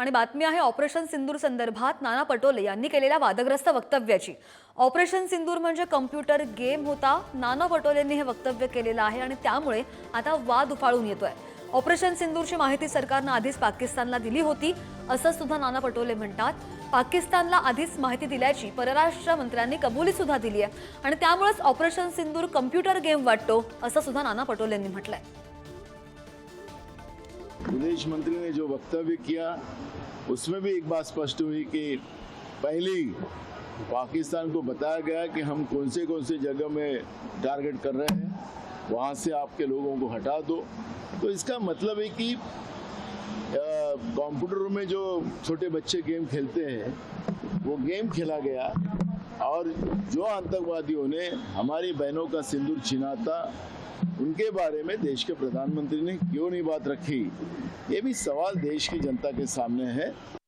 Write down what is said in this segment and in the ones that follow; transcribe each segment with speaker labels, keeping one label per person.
Speaker 1: आणि बातमी आहे ऑपरेशन सिंदूर संदर्भात नाना पटोले यांनी केलेल्या वादग्रस्त वक्तव्याची. ऑपरेशन सिंदूर म्हणजे कम्प्युटर गेम होता. नाना पटोलेंनी हे वक्तव्य केलेलं आहे आणि त्यामुळे आता वाद उफाळून येतोय. ऑपरेशन सिंदूरची माहिती सरकारनं आधीच पाकिस्तानला दिली होती. असं सुद्धा नाना पटोले म्हणतात. पाकिस्तानला आधीच माहिती दिल्याची परराष्ट्र मंत्र्यांनी कबुली सुद्धा दिली आहे आणि त्यामुळेच ऑपरेशन सिंदूर कम्प्युटर गेम वाटतो असं सुद्धा नाना पटोलेंनी म्हटलंय.
Speaker 2: विदेश मंत्री ने जो वक्तव्य किया, उसमें भी एक बात स्पष्ट हुई कि पहले, पाकिस्तान को बताया गया कि हम कौन से कौन से जगह में टारगेट कर रहे हैं, वहाँ से आपके लोगों को हटा दो। तो इसका मतलब है कि कंप्यूटर में जो छोटे बच्चे गेम खेलते हैं, वो गेम खेला गया और जो आतंकवादियों ने हमारी बहनों का सिंदूर छिना था उनके बारे में देश के प्रधानमंत्री ने क्यों नहीं बात रखी? ये भी सवाल देश की जनता के सामने है।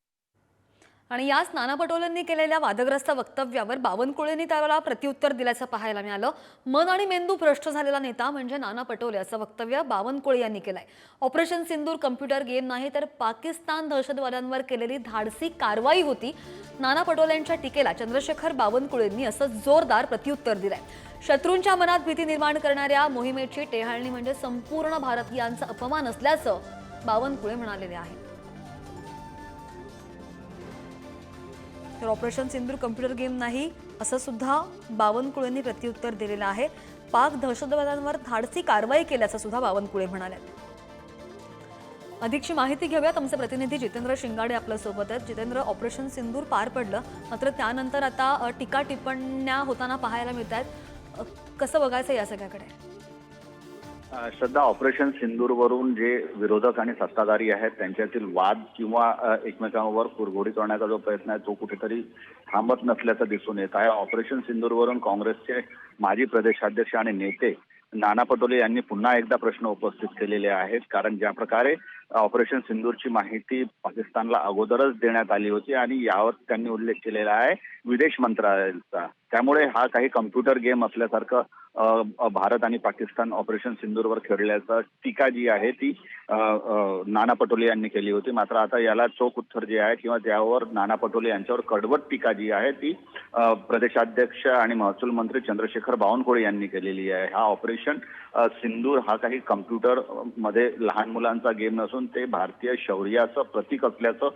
Speaker 1: आणि याच नाना पटोलेंनी केलेल्या वादग्रस्त वक्तव्यावर बावनकुळेंनी त्याला प्रत्युत्तर दिल्याचं पाहायला मिळालं. मन आणि मेंदू भ्रष्ट झालेला नेता म्हणजे नाना पटोले असं वक्तव्य बावनकुळे यांनी केलंय. ऑपरेशन सिंदूर कम्प्युटर गेम नाही तर पाकिस्तान दहशतवाद्यांवर केलेली धाडसी कारवाई होती. नाना पटोलेंच्या टीकेला चंद्रशेखर बावनकुळेंनी असं जोरदार प्रत्युत्तर दिलंय. शत्रूंच्या मनात भीती निर्माण करणाऱ्या मोहिमेची टेहाळणी म्हणजे संपूर्ण भारतीयांचा अपमान असल्याचं बावनकुळे म्हणालेले आहेत. तर ऑपरेशन सिंदूर कम्प्युटर गेम नाही असं सुद्धा बावनकुळेंनी प्रत्युत्तर दिलेलं आहे. पाक दहशतवाद्यांवर धाडसी कारवाई केल्याचं सुद्धा बावनकुळे म्हणाले. अधिकची माहिती घेऊयात. आमचे प्रतिनिधी जितेंद्र शिंगाडे आपल्यासोबत आहेत. जितेंद्र ऑपरेशन सिंदूर पार पडलं मात्र त्यानंतर आता टीका टिप्पण्या होताना पाहायला मिळत आहेत कसं बघायचं या सगळ्याकडे?
Speaker 3: सध्या ऑपरेशन सिंदूरवरून जे विरोधक आणि सत्ताधारी आहेत त्यांच्यातील वाद किंवा एकमेकांवर कुरघोडी करण्याचा जो प्रयत्न आहे तो कुठेतरी थांबत नसल्याचं दिसून येत आहे. ऑपरेशन सिंदूरवरून काँग्रेसचे माजी प्रदेशाध्यक्ष आणि नेते नाना पटोले यांनी पुन्हा एकदा प्रश्न उपस्थित केलेले आहेत. कारण ज्या प्रकारे ऑपरेशन सिंदूरची माहिती पाकिस्तानला अगोदरच देण्यात आली होती आणि यावर त्यांनी उल्लेख केलेला आहे विदेश मंत्रालयाचा. त्यामुळे हा काही कम्प्युटर गेम असल्यासारखं भारत आणि पाकिस्तान ऑपरेशन सिंदूरवर खेळल्याचं टीका जी आहे ती नाना पटोले यांनी केली होती. मात्र आता याला चोख उत्तर जे आहे किंवा त्यावर नाना पटोले यांच्यावर कडवट टीका जी आहे ती प्रदेशाध्यक्ष आणि महसूल मंत्री चंद्रशेखर बावनकुळे यांनी केलेली आहे. हा ऑपरेशन अ, सिंदूर हा काही कम्प्युटरमध्ये लहान मुलांचा गेम नसून ते भारतीय शौर्याचं प्रतीक असल्याचं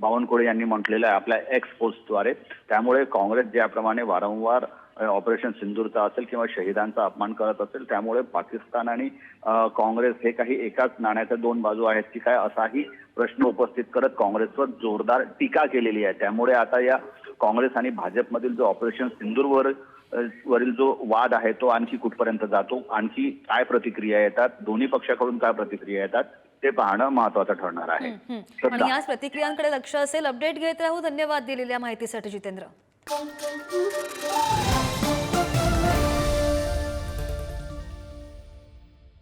Speaker 3: बावनकुळे यांनी म्हटलेलं आहे आपल्या एक्स पोस्टद्वारे त्यामुळे काँग्रेस ज्याप्रमाणे वारंवार ऑपरेशन सिंदूरचा असेल किंवा शहीदांचा अपमान करत असेल त्यामुळे पाकिस्तान आणि काँग्रेस हे काही एकाच नाण्याच्या दोन बाजू आहेत की काय असाही प्रश्न उपस्थित करत काँग्रेसवर जोरदार टीका केलेली आहे. त्यामुळे आता या काँग्रेस आणि भाजपमधील जो ऑपरेशन सिंदूरवर वरील जो वाद आहे तो आणखी कुठपर्यंत जातो? आणखी काय प्रतिक्रिया येतात? दोन्ही पक्षाकडून काय प्रतिक्रिया येतात? ते पाहणं महत्वाचं ठरणार आहे.
Speaker 1: आणि. याच प्रतिक्रियांकडे लक्ष असेल अपडेट घेत राहू. धन्यवाद दिलेल्या माहितीसाठी जितेंद्र.